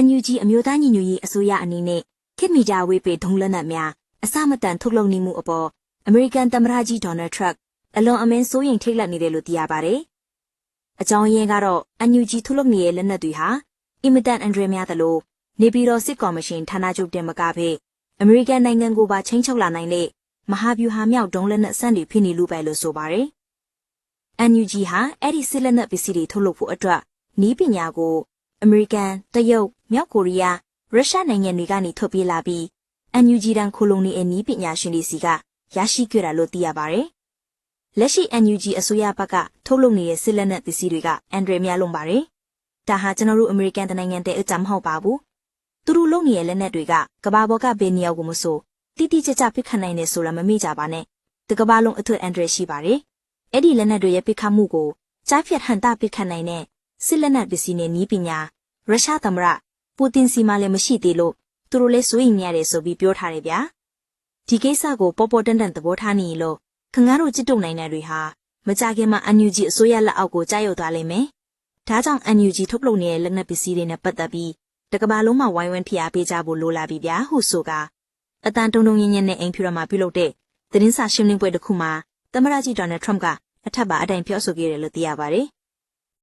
NUG အမျိုးသားညီညွတ်ရေးအစိုးရအနေနဲ့ခေတ်မီတာဝေးပေဒုံလက်နက်များအစမတန်ထုတ်လုပ်နေမှုအပေါ်အမေရိကန်သမ္မတကြီးဒေါ်နယ်ထရန့်အလွန်အမင်းစိုးရိမ်ထိတ်လန့်နေတယ်လို့သိရပါတယ်။အကြောင်းရင်းကတော့ NUG ထုတ်လုပ်နေတဲ့လက်နက်တွေဟာအင်မတန်အန်ဒရများသလိုနေပြည်တော်စစ်ကော်မရှင်ဌာနချုပ်တင်မကဘဲအမေရိကန်နိုင်ငံကိုပါချင်းချုပ်လာနိုင်တဲ့မဟာဗျူဟာမြောက်ဒုံးလက်နက်စန့်တွေဖြစ်နေလို့ပဲလို့ဆိုပါတယ်။ NUG ဟာအဲ့ဒီစစ်လက်နက်ပစ္စည်းတွေထုတ်လုပ်ဖို့အတွက်နီးပညာကိုအမေရိကန်၊တရုတ်၊ မြောက်ကိုရီးယား၊ရုရှားနိုင်ငံတွေကနေထုတ်ပြေးလာပြီး NUG တန်ခိုလုံနေအနီးပညာရှင်တွေစီကရရှိခဲ့တာလို့သိရပါတယ်။လက်ရှိ NUG အစိုးရဘက်ကထုတ်လုပ်နေတဲ့စစ်လက်နက်ပစ္စည်းတွေကအန်ဒရများလုံးပါတယ်။ဒါဟာကျွန်တော်တို့အမေရိကန်တနိုင်ငံတည်းအကြမ်းမဟုတ်ပါဘူး။သူတို့လုပ်နေတဲ့လက်နက်တွေကကဘာပေါ်ကဘယ်နေရာကိုမဆိုတိတိကျကျပစ်ခတ်နိုင်တယ်ဆိုတာမမေ့ကြပါနဲ့။ဒီကဘာလုံးအထွတ်အန်ဒရရှိပါတယ်။အဲ့ဒီလက်နက်တွေရဲ့ပစ်ခတ်မှုကိုကြားဖြတ်ဟန်တာပစ်ခတ်နိုင်တဲ့စစ်လက်နက်ပစ္စည်းနဲ့နီးပညာရုရှားသမ္မတ ပူတင်စီမှလည်းမရှိသေးလို့သူတို့လည်းစိုးရိမ်နေရတယ်ဆိုပြီးပြောထားတယ်ဗျာဒီကိစ္စကိုပေါ်ပေါ်တန်တန်သဘောထားနေလို့ခင်ဗျားတို့ကြစ်တုံနိုင်တဲ့တွေဟာမကြခင်မှာ NUG အစိုးရလက်အောက်ကိုကြားရောက်သွားလိမ့်မယ်ဒါကြောင့် NUG ထုတ်လုပ်နေတဲ့လက်နက်ပစ္စည်းတွေနဲ့ပတ်သက်ပြီးတကဘာလုံးမှာဝိုင်းဝန်းဖိအားပေးကြဖို့လိုလာပြီဗျာဟုဆိုကအတန်တုံတုံရင်းရင်းနဲ့အိမ်ဖြူရမှာပြုလုပ်တဲ့သတင်းစာရှင်းလင်းပွဲတစ်ခုမှာသမ္မတကြီးဒေါ်နယ်ထရမ့်ကအထက်ပါအတိုင်ပြောဆိုခဲ့တယ်လို့သိရပါတယ်